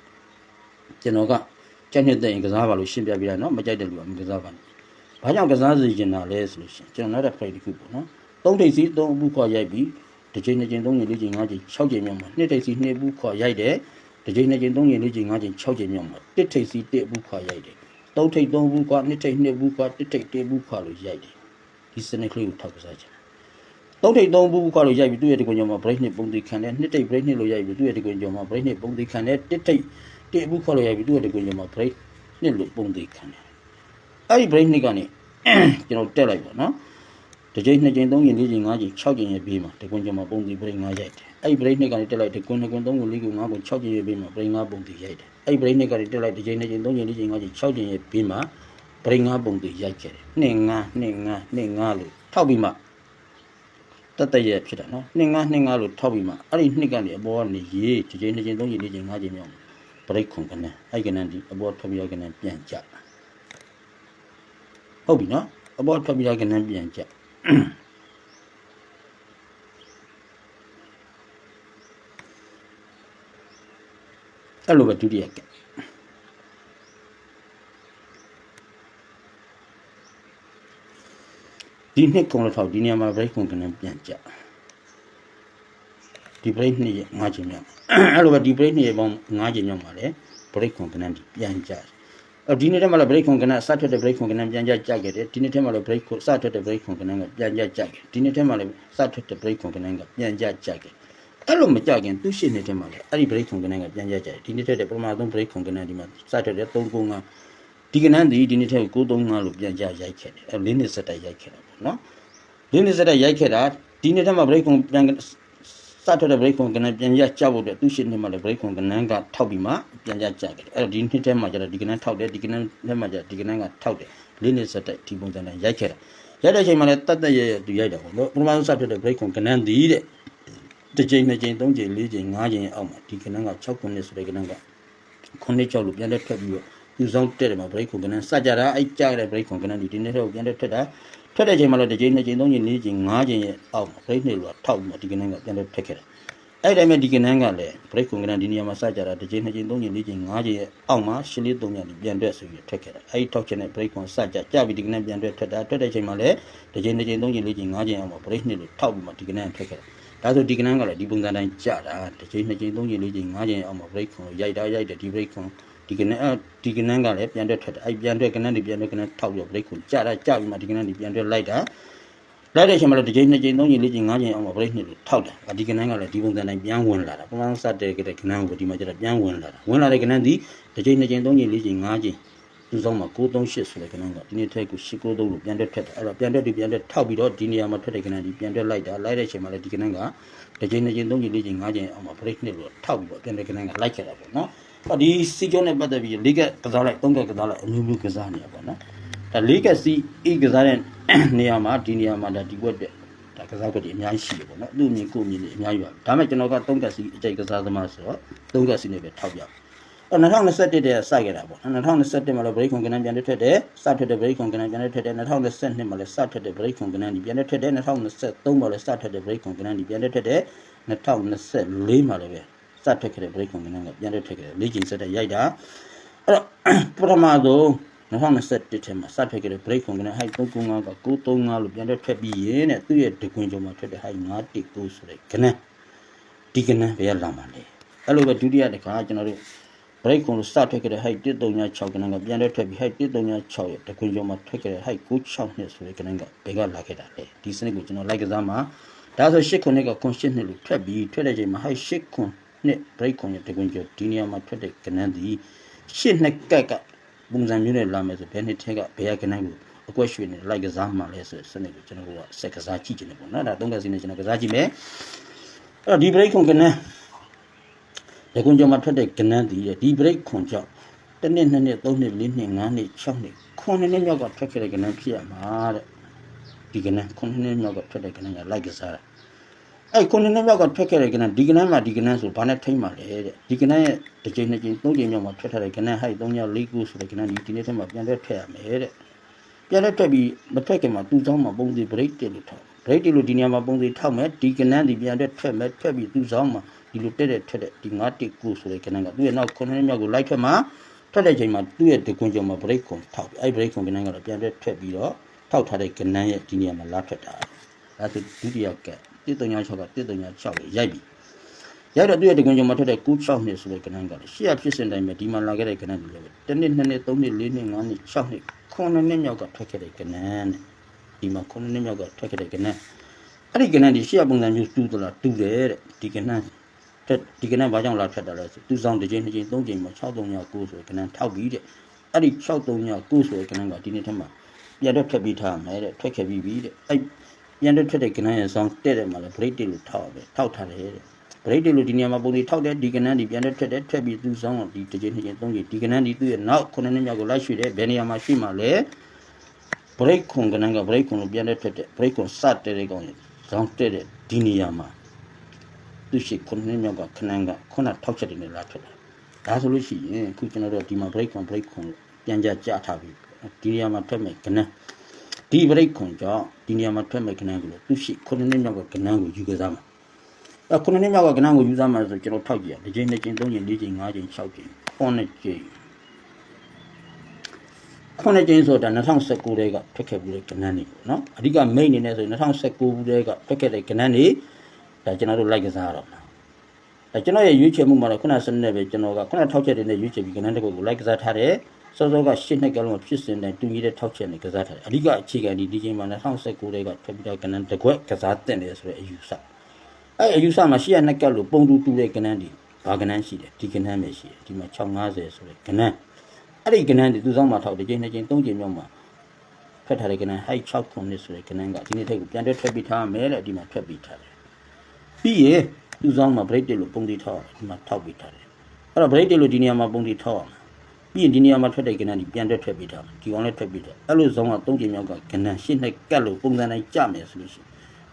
ကျွန်တော်ကကြိုက်နေတဲ့ရင်ကစားပါလို့ရှင်းပြပြလိုက်နော်မကြိုက်တဲ့လူကမကစားပါနဲ့ဘာကြောင့်ကစားစေချင်တာလဲဆိုလို့ရှိရင်ကျွန်တော်နောက်တစ် play တစ်ခုပေါ့နော်သုံးထိပ်စီသုံးဘူးခွာရိုက်ပြီးတစ်ချိန်နှစ်ချိန်သုံးချိန်လေးချိန်ငါးချိန်၆ချိန်မြောက်မှာနှစ်ထိပ်စီနှစ်ဘူးခွာရိုက်တယ်တစ်ချိန်နှစ်ချိန်သုံးချိန်လေးချိန်ငါးချိန်၆ချိန်မြောက်မှာတစ်ထိပ်စီတစ်ဘူးခွာရိုက်တယ်သုံးထိပ်သုံးဘူးခွာနှစ်ထိပ်နှစ်ဘူးခွာတစ်ထိပ်တစ်ဘူးခွာလို့ရိုက်တယ်ဒီစနစ်ကလေးကိုထောက်ကစားချင် သုံးထိပ်သုံးဘူးခွာလို့ရိုက်ပြီးသူ့ရဲ့ဒီကွန်ကျော်မှာ break နှစ်ပုံသေးခံတယ်နှစ်ထိပ် break နှစ်လို့ရိုက်ပြီးသူ့ရဲ့ဒီကွန်ကျော်မှာ break နှစ်ပုံသေးခံတယ်တစ်ထိပ်တိအမှုခေါ်လို့ရပြီသူ့ရဲ့တကွင်းကျမှာ break နှစ်လို့ပုံသေးခံတယ်အဲ့ဒီ break နှစ်ကနေကျွန်တော်တက်လိုက်ပါနော်တစ်ချိန်နှစ်ချိန်သုံးချိန်လေးချိန်ငါးချိန်6ချိန်ရဲ့ဘေးမှာတကွင်းကျမှာပုံသေး break ငါးရိုက်တယ်အဲ့ဒီ break နှစ်ကနေတက်လိုက်တကွင်းနှစ်ကွင်းသုံးကွင်းလေးကွင်းငါးကွင်း6ချိန်ရဲ့ဘေးမှာ break ငါးပုံသေးရိုက်တယ်အဲ့ဒီ break နှစ်ကနေတက်လိုက်တစ်ချိန်နှစ်ချိန်သုံးချိန်လေးချိန်ငါးချိန်6ချိန်ရဲ့ဘေးမှာ break ငါးပုံသေးရိုက်ခဲ့တယ်နှစ်ငါးနှစ်ငါးနှစ်ငါးလို့ထောက်ပြီးမှ တတ်တရဲ့ဖြစ်တာနော်နှစ်ငါးနှစ်ငါးလို့ထောက်ပြီးမှအဲ့ဒီနှစ်ကနေအပေါ်ကနေရေတစ်ချိန်တစ်ချိန်သုံးချိန်လေးချိန်ငါးချိန်မြောက်ဘရိတ်ခွန်ကနေအဲ့ကနေဒီအပေါ်ထွက်ပြီးတော့ကနေပြန်ကြဟုတ်ပြီနော်အပေါ်ထွက်ပြီးတော့ကနေပြန်ကြအဲ့လိုပဲဒုတိယက ဒီနှစ်ကုံလို့ထောက်ဒီနေရာမှာဘရိတ်ခွန်ကနေပြန်ကြဒီ break နှစ်ရဲ့၅ချိန်မြောက်အဲ့လိုပဲဒီ break နှစ်ရဲ့ပေါင်း၅ချိန်မြောက်မှာလေ break ခွန်ကနန်းဒီပြန်ကြအဲ့ဒီနေ့တည်းမှာလည်း break ခွန်ကနန်းစထွက်တဲ့ break ခွန်ကနန်းပြန်ကြကြခဲ့တယ်ဒီနေ့တည်းမှာလည်း break ခွန်စထွက်တဲ့ break ခွန်ကနန်းကပြန်ကြကြခဲ့ဒီနေ့တည်းမှာလည်းစထွက်တဲ့ break ခွန်ကနန်းကပြန်ကြကြခဲ့အဲ့လိုမကြခင်သူရှင်းနေတဲ့မှာလေအဲ့ဒီ break ခွန်ကနန်းကပြန်ကြကြတယ်ဒီနေ့တည်းတဲ့ပထမဆုံး break ခွန်ကနန်းဒီမှာစထွက်တဲ့395ဒီကနန်းဒီဒီနေ့တည်းကို935လို့ပြန်ကြရိုက်ခဲ့တယ်အဲ့လေးနှစ်စက်တိုက်ရိုက်ခဲ့တာပေါ့ နော်လေးနှစ်စက်တိုက်ရိုက်ခဲ့တာဒီနေ့တည်းမှာ break ခွန်ပြန်စထွက်တဲ့ break ခွန်ကနန်းပြန်ရကြဖို့တဲ့သူရှင်းနေမှာလေ break ခွန်ကနန်းကထောက်ပြီးမှပြန်ကြကြခဲ့တယ်အဲ့တော့ဒီနှစ်ထဲမှာကျတော့ဒီကနန်းထောက်တယ်ဒီကနန်းထဲမှာကျဒီကနန်းကထောက်တယ်လေးနှစ်စက်တိုက်ဒီပုံစံနဲ့ရိုက်ခဲ့တာရိုက်တဲ့အချိန်မှာလည်းတတ်တတ်ရရသူရိုက်တာပေါ့နော်ပထမဆုံးစထွက်တဲ့ break ခွန်ကနန်းဒီတဲ့တစ်ချိန်နှစ်ချိန်သုံးချိန်လေးချိန်ငါးချိန်အောက်မှာဒီကနန်းက6ခုနှစ်ဆိုတဲ့ကနန်းကခုနှစ်6လို့ပြန်လက်ထွက်ပြီးတော့သူဆောင်တက်တယ်မှာ break ခွန်ကနန်းစကြတာအဲ့ကြတဲ့ break ခွန်ကနန်းဒီဒီနေ့တော့ပြန်လက်ထွက်တာ ထွက်တဲ့ချိန်မှာလည်းတစ်ချိန်နှစ်ချိန်သုံးချိန်လေးချိန်ငါးချိန်ရဲ့အောက်မှာ break နှစ်လို့ထောက်ပြီးတော့ဒီကနန်းကပြန်လက်ထွက်ခဲ့တာအဲ့တိုင်းမှာဒီကနန်းကလည်း break ကွန်ကနန်းဒီနေရာမှာစကြတာတစ်ချိန်နှစ်ချိန်သုံးချိန်လေးချိန်ငါးချိန်ရဲ့အောက်မှာရှင်းလေးသုံးညနေပြန်တွက်ဆိုပြီးထွက်ခဲ့တာအဲ့ဒီထောက်ချက်နဲ့ break ကွန်စကြကြပြီးဒီကနန်းပြန်တွက်ထွက်တာထွက်တဲ့ချိန်မှာလည်းတစ်ချိန်နှစ်ချိန်သုံးချိန်လေးချိန်ငါးချိန်အောက်မှာ break နှစ်လို့ထောက်ပြီးမှဒီကနန်းထွက်ခဲ့တာဒါဆိုဒီကနန်းကလည်းဒီပုံစံတိုင်းကြတာတစ်ချိန်နှစ်ချိန်သုံးချိန်လေးချိန်ငါးချိန်အောက်မှာ break ကွန်ရိုက်တာရိုက်တယ်ဒီ break ကွန် ဒီကနန်းဒီကနန်းကလည်းပြန်တွက်ထွက်တယ်အဲ့ပြန်တွက်ကနန်းဒီပြန်တွက်ကနန်းထောက်ပြီး break ကွန်ကြတာကြပြီးမှဒီကနန်းဒီပြန်တွက်လိုက်တာလိုက်တဲ့အချိန်မှာလည်းတစ်ချိန်နှစ်ချိန်သုံးချိန်လေးချိန်ငါးချိန်အောင်မှာ break နှစ်လို့ထောက်တယ်။ဒီကနန်းကလည်းဒီပုံစံတိုင်းပြန်ဝင်လာတာ။ပမာဏစတဲ့ကတဲ့ကနန်းကိုဒီမှာကျတော့ပြန်ဝင်လာတာ။ဝင်လာတဲ့ကနန်းဒီတစ်ချိန်နှစ်ချိန်သုံးချိန်လေးချိန်ငါးချိန်သူဆောင်မှာ938ဆိုတဲ့ကနန်းကဒီနေ့ထက်ကို893လို့ပြန်တက်ထွက်တယ်။အဲ့တော့ပြန်တက်ဒီပြန်တက်ထောက်ပြီးတော့ဒီနေရာမှာထွက်တဲ့ကနန်းဒီပြန်တက်လိုက်တာ။လိုက်တဲ့အချိန်မှာလည်းဒီကနန်းကတစ်ချိန်နှစ်ချိန်သုံးချိန်လေးချိန်ငါးချိန်အောင်မှာ break နှစ်လို့ထောက်ပြီးတော့ပြန်တဲ့ကနန်းကလိုက်ခဲ့တာပေါ့နော်။ဟော ဒီစီကျော်နဲ့ပတ်သက်ပြီးလေးကကစားလိုက်သုံးကကစားလိုက်အမျိုးမျိုးကစားနေရပါတော့။ဒါလေးကစီအေးကစားတဲ့နေရာမှာဒီနေရာမှာဒါဒီဘက်တဲ့ဒါကစားကွက်တွေအများကြီးရှိတယ်ပေါ့နော်သူ့မြင်ကိုယ်မြင်တွေအများကြီးပါဒါမဲ့ကျွန်တော်က3ကက်စီအကျိတ်ကစားသမားဆိုတော့3ကက်စီနဲ့ပဲထောက်ပြအဲ2021တည်းစခဲ့တာပေါ့2021မှာလည်း break ခွန်ကနန်းပြန်တက်တယ်စထွက်တဲ့ break ခွန်ကနန်းပြန်တက်တယ်2022မှာလည်းစထွက်တဲ့ break ခွန်ကနန်းဒီပြန်တက်တယ်2023မှာလည်းစထွက်တဲ့ break ခွန်ကနန်းဒီပြန်တက်တယ်2024မှာလည်းပဲ စထွက်ခဲ့တဲ့ break ခွန်ကနန်းကပြန်တက်ခဲ့တယ်၄ချိန်စက်တဲ့ရိုက်တာအဲ့တော့ပထမဆုံး2021ထဲမှာစထွက်ခဲ့တဲ့ break ခွန်ကနဲ့ high 395က935လို့ပြန်တက်ထွက်ပြီးရင်တဲ့သူ့ရဲ့ဒကွင်ကြုံမှာထွက်တဲ့ high 919ဆိုတဲ့ကနန်းဒီကနန်းဘယ်လာမှာလဲအဲ့လိုပဲဒုတိယတစ်ခါကျွန်တော်တို့ break ခွန်လို့စထွက်ခဲ့တဲ့ high 136ကနန်းကပြန်တက်ထွက်ပြီး high 136ရဲ့ဒကွင်ကြုံမှာထွက်ခဲ့တဲ့ high 962ဆိုတဲ့ကနန်းကဘယ်ကလာခဲ့တာလဲဒီစနစ်ကိုကျွန်တော်လိုက်ကစားမှာဒါဆို8ခွန်နဲ့ကခွန်8နှစ်လို့ထွက်ပြီးထွက်တဲ့ချိန်မှာ high 8ခွန် နှစ် break ခွန်ရဲ့ဒကွင်ကြုံဒီနေရာမှာထွက်တဲ့ကနန်းဒီ8နှစ်ကက်ကပုံစံမျိုးနဲ့လာမယ်ဆိုဘယ်နှစ်ထက်ကဘယ်ရကနိုင်ကိုအကွက်ရွှေနဲ့လိုက်ကစားမှလဲဆိုစနစ်ကိုကျွန်တော်ကစက်ကစားကြည့်ကြတယ်ပေါ့နော်ဒါသုံးကစီနဲ့ကျွန်တော်ကစားကြည့်မယ်အဲ့တော့ဒီ break ခွန်ကနန်းဒီကွန်ကြောင့်မှထွက်တဲ့ကနန်းဒီဒီ break ခွန်ကြောင့်တစ်နှစ်နှစ်နှစ်သုံးနှစ်လေးနှစ်ငါးနှစ်၆နှစ်ခုနှစ်နှစ်မြောက်ကထွက်ခဲ့တဲ့ကနန်းဖြစ်ရမှာတဲ့ဒီကနန်းခုနှစ်နှစ်မြောက်ကထွက်တဲ့ကနန်းကလိုက်ကစားတာ အဲ့ခုနှစ်နှစ်မြောက်ကထွက်ခဲ့တဲ့ကနန်းဒီကနန်းမှာဒီကနန်းဆိုဘာနဲ့ထိမ့်ပါလဲတဲ့ဒီကနန်းရဲ့တစ်ချိန်နှစ်ချိန်သုံးချိန်မြောက်မှာထွက်ထားတဲ့ကနန်းဟိုက်3ည4ခုဆိုတဲ့ကနန်းဒီဒီနေ့ထဲမှာပြန်လက်ထည့်ရမယ်တဲ့ပြန်လက်ထည့်ပြီးမထွက်ခင်မှာသူ့ဆောင်မှာပုံစီ break တက်လို့ထောက် break တက်လို့ဒီနေရာမှာပုံစီထောက်မယ်ဒီကနန်းဒီပြန်လက်ထွက်မယ်ထွက်ပြီးသူ့ဆောင်မှာဒီလိုတက်တဲ့ထွက်တဲ့ဒီ9တက်ကူဆိုတဲ့ကနန်းကသူ့ရဲ့နောက်ခုနှစ်နှစ်မြောက်ကိုလိုက်ထွက်မှာထွက်တဲ့ချိန်မှာသူ့ရဲ့ဒီကွန်ကြောင်မှာ break ကွန်ထောက်ပြီးအဲ့ break ကွန်ကနန်းကတော့ပြန်လက်ထွက်ပြီးတော့ထောက်ထားတဲ့ကနန်းရဲ့ဒီနေရာမှာလာထွက်တာဒါဆိုဒုတိယကက် 136က136ကိုရိုက်ပြီးရိုက်တော့သူ့ရဲ့တကွင်ကြုံမှာထွက်တဲ့96နှစ်ဆိုတဲ့ကဏ္ဍကလည်းရှေ့ရဖြစ်စဉ်တိုင်းပဲဒီမှာလာခဲ့တဲ့ကဏ္ဍတွေလည်းပဲတစ်နှစ်နှစ်နှစ်သုံးနှစ်လေးနှစ်ငါးနှစ်6နှစ်9နှစ်မြောက်ကထွက်ခဲ့တဲ့ကဏ္ဍနဲ့ဒီမှာ9နှစ်မြောက်ကထွက်ခဲ့တဲ့ကဏ္ဍအဲ့ဒီကဏ္ဍဒီရှေ့ရပုံစံမျိုးတူသလားတူတယ်တဲ့ဒီကဏ္ဍတက်ဒီကနန်းဘာကြောင့်လာဖြတ်တာလဲဆိုသူဆောင်တစ်ချိန်နှစ်ချိန်သုံးချိန်မှာ6339ဆိုတဲ့ကနန်းထောက်ပြီးတဲ့အဲ့ဒီ6339ဆိုတဲ့ကနန်းကဒီနေ့ထက်မှပြန်တော့ဖြတ်ပြီးထားမယ်တဲ့ထွက်ခဲ့ပြီးပြီတဲ့အဲ့ ပြန်တော့ထွက်တဲ့ကနန်းရဲ့ဆောင်တဲ့တဲ့မှာလဲ break တစ်လို့ထောက်ပဲထောက်ထားတယ်တဲ့ break တစ်လို့ဒီနေရာမှာပုံစံထောက်တဲ့ဒီကနန်းဒီပြန်တော့ထွက်တဲ့ထွက်ပြီးသူဆောင်တော့ဒီတစ်ချိန်နှစ်ချိန်သုံးချိန်ဒီကနန်းဒီသူ့ရဲ့နောက်ခုနှစ်နှစ်မြောက်ကိုလိုက်ရွှေ့တယ်ဘယ်နေရာမှာရှိမှလဲ break ခွန်ကနန်းက break ခွန်လို့ပြန်တဲ့ထွက်တဲ့ break ခွန်စတဲ့တဲ့ကောင်ကြီးဇောင်းတဲ့တဲ့ဒီနေရာမှာသူရှိခုနှစ်မြောက်ကခနန်းကခုနထောက်ချက်တွေနဲ့လာထွက်တယ်ဒါဆိုလို့ရှိရင်အခုကျွန်တော်တို့ဒီမှာ break ခွန် break ခွန်လို့ပြန်ကြကြထားပြီဒီနေရာမှာထွက်မဲ့ကနန်း ဒီ break ခွန်ကြောင့်ဒီနေရာမှာထွက်မဲ့ကနန်းကိုသူရှိခုနှစ်မြောက်ကကနန်းကိုယူကစားမှာအဲခုနှစ်မြောက်ကကနန်းကိုယူစားမှာဆိုကျွန်တော်ထောက်ကြည့်ရတစ်ချိန်နှစ်ချိန်သုံးချိန်လေးချိန်ငါးချိန်၆ချိန်ခုနှစ်ချိန်ခုနှစ်ကျင်းဆိုတာ2019တဲကထွက်ခဲ့ပြီးတဲ့ကဏ္ဍတွေပေါ့နော်အဓိက main အနေနဲ့ဆိုရင်2019ဘူးတဲကထွက်ခဲ့တဲ့ကဏ္ဍတွေဒါကျွန်တော်တို့လိုက်ကစားရတော့ မှာဒါကျွန်တော်ရဲ့ရွေးချယ်မှုမှာတော့ခုနစနစ်ပဲကျွန်တော်ကခုနထောက်ချက်တွေနဲ့ရွေးချယ်ပြီးကဏ္ဍတစ်ခုကိုလိုက်ကစားထားတယ်စောစောကရှစ်နှစ်ကလုံးဖြစ်စဉ်တိုင်းတူညီတဲ့ထောက်ချက်နဲ့ကစားထားတယ်အဓိကအခြေခံဒီဒီချိန်မှာ2019တဲကထွက်ပြီးတဲ့ကဏ္ဍတစ်ခွက်ကစားတင်တယ်ဆိုတဲ့အယူဆအဲ့အယူဆမှာရှစ်ရနှစ်ကလို့ပုံတူတူတဲ့ကဏ္ဍတွေဘာကဏ္ဍရှိတယ်ဒီကဏ္ဍပဲရှိတယ်ဒီမှာ650ဆိုတဲ့ကဏ္ဍအဲ့ဒီကဏ္ဍဒီသူဆောင်မှာထောက်တစ်ချိန်နှစ်ချိန်သုံးချိန်မြောက်မှာဖက်ထားတဲ့ကဏ္ဍ height 6ခုနှစ်ဆိုတဲ့ကဏ္ဍကဒီနေ့ထိတ်ကိုပြန်တက်ထွက်ပြီးထားမယ်တဲ့ဒီမှာထွက်ပြီးထားတယ်ပြီးရင် သူဆောင်မှာ break တက်လို့ပုံတီထောက်ဒီမှာထောက်ပြီးထားတယ်အဲ့တော့ break တက်လို့ဒီနေရာမှာပုံတီထောက်အောင်ပြီးရင်ဒီနေရာမှာထွက်တဲ့ကဏ္ဍဒီပြန်တက်ထွက်ပြီးထားမယ်ဒီကောင်လည်းထွက်ပြီးထားအဲ့လိုဆောင်ကသုံးချိန်မြောက်ကကဏ္ဍရှင်းနှစ်ကတ်လို့ပုံစံတိုင်းကြမယ်ဆိုလို့ရှိရင်